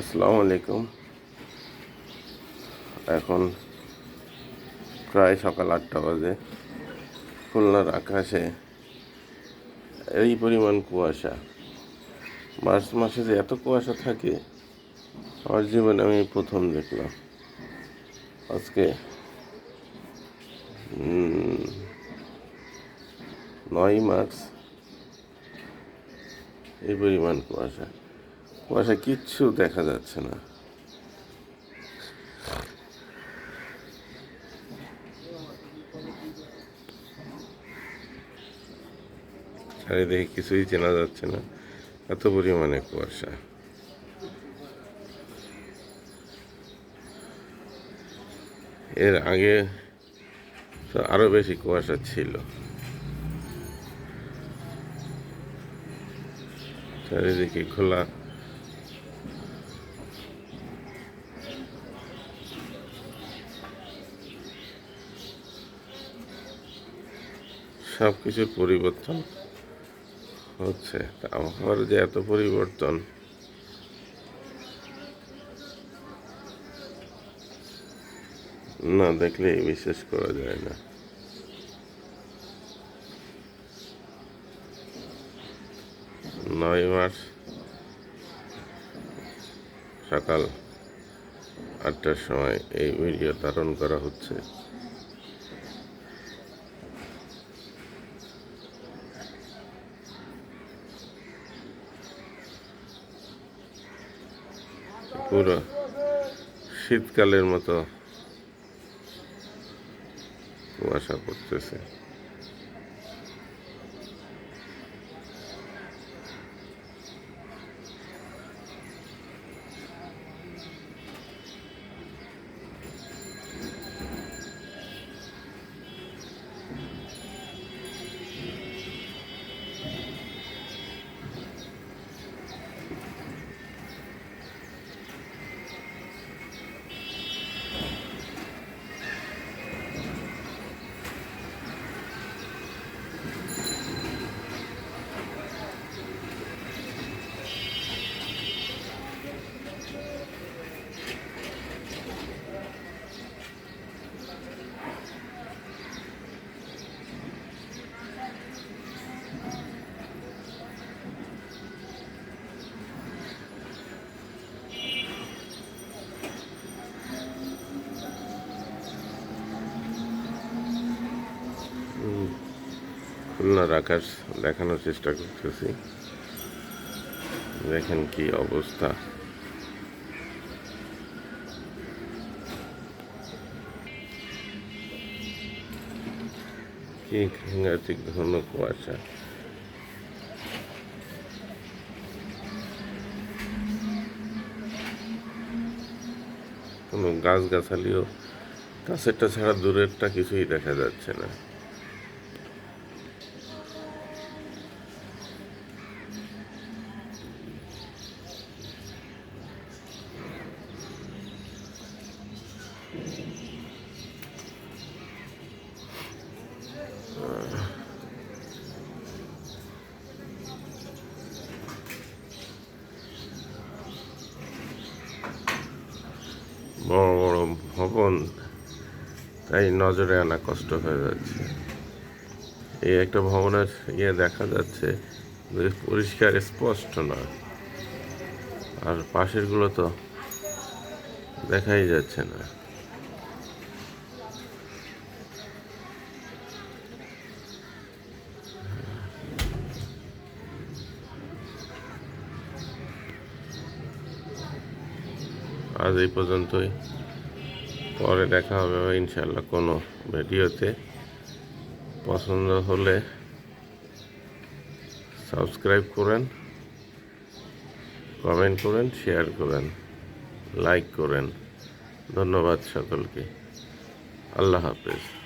আসসালামু আলাইকুম। এখন প্রায় সকাল আটটা বাজে। খুলনার আকাশে এই পরিমাণ কুয়াশা। মার্চ মাসে যে এত কুয়াশা থাকে, আমার জীবনে আমি প্রথম দেখলাম। আজকে নয় মার্চ, এই পরিমাণ কুয়াশা। কুয়াশা কিচ্ছু দেখা যাচ্ছে না। চারিদিকে কিছুই চেনা যাচ্ছে না। এত পরিমাণে কুয়াশা। এর আগে তো আরও বেশি কুয়াশা ছিল। চারিদিকে খোলা সব কিছুর পরিবর্তন হচ্ছে। আবহাওয়ার যে এত পরিবর্তন, না দেখলে বিশ্বাস করা যায় না। নয় মার্চ সকাল আটটার সময় এই ভিডিও ধারণ করা হচ্ছে। পুরো শীতকালের মতো কুয়াশা পড়তেছে। খুলনার আকাশ দেখানোর চেষ্টা করতেছি। দেখেন কি অবস্থা। কি সাংঘাতিক ঘন কুয়াশা। কোনো গাছ গাছালিও কাছেরটা ছাড়া দূরেরটা কিছুই দেখা যাচ্ছে না। বড় বড় ভবন, তাই নজরে আনা কষ্ট হয়ে যাচ্ছে। এই একটা ভবনের ইয়ে দেখা যাচ্ছে পরিষ্কার, স্পষ্ট না। আর পাশেরগুলো তো দেখাই যাচ্ছে না। আজ এই পর্যন্তই। পরে দেখা হবে ইনশাল্লাহ কোনো ভিডিওতে। পছন্দ হলে সাবস্ক্রাইব করেন, কমেন্ট করেন, শেয়ার করেন, লাইক করেন। ধন্যবাদ সকলকে। আল্লাহ হাফেজ।